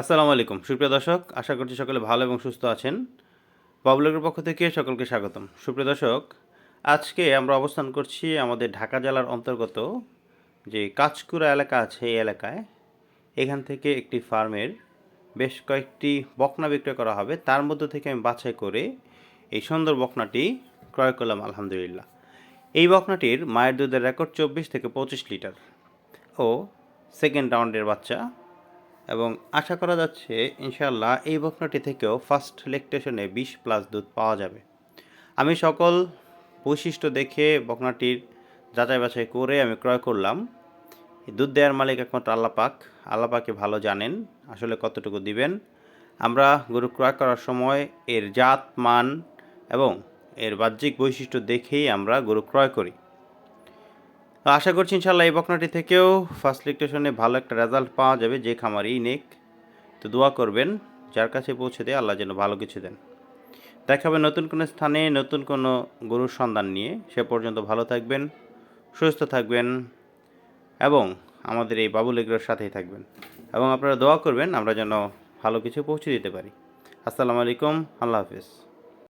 আসসালামু আলাইকুম। সুপ্রিয় দর্শক, আশা করছি সকলে ভালো এবং সুস্থ আছেন। বাবুলের পক্ষ থেকে সকলকে স্বাগতম। সুপ্রিয় দর্শক, আজকে আমরা অবস্থান করছি আমাদের ঢাকা জেলার অন্তর্গত যে কাঁচকুড়া এলাকা আছে এই এলাকায়। এখান থেকে একটি ফার্মের বেশ কয়েকটি বকনা বিক্রয় করা হবে। তার মধ্যে থেকে আমি বাছাই করে এই সুন্দর বকনাটি ক্রয় করলাম, আলহামদুলিল্লাহ। এই বকনাটির মায়ের দুধের রেকর্ড চব্বিশ থেকে পঁচিশ লিটার ও সেকেন্ড রাউন্ডের বাচ্চা এবং আশা করা যাচ্ছে ইনশাল্লাহ এই বকনাটি থেকেও ফার্স্ট লেকটেশনে বিশ প্লাস দুধ পাওয়া যাবে। আমি সকল বৈশিষ্ট্য দেখে বকনাটির যাচাই বাছাই করে আমি ক্রয় করলাম। দুধ দেওয়ার মালিক একমাত্র আল্লাপাক আল্লাপাকে ভালো জানেন, আসলে কতটুকু দিবেন। আমরা গরু ক্রয় করার সময় এর জাত, মান এবং এর বাহ্যিক বৈশিষ্ট্য দেখেই আমরা গরু ক্রয় করি। আশা করছি ইনশাল্লাহ এই বকনাটি থেকেও ফার্স্ট লিকটেশনে ভালো একটা রেজাল্ট পাওয়া যাবে যে খামারই নেক। তো দোয়া করবেন, যার কাছে পৌঁছে দেয়, আল্লাহ যেন ভালো কিছু দেন। দেখা হবে নতুন কোনো স্থানে, নতুন কোনো গরুর সন্ধান নিয়ে। সে পর্যন্ত ভালো থাকবেন, সুস্থ থাকবেন এবং আমাদের এই বাবুল এগুলোর সাথেই থাকবেন। এবং আপনারা দোয়া করবেন, আমরা যেন ভালো কিছু পৌঁছে দিতে পারি। আসসালামু আলাইকুম, আল্লাহ হাফিজ।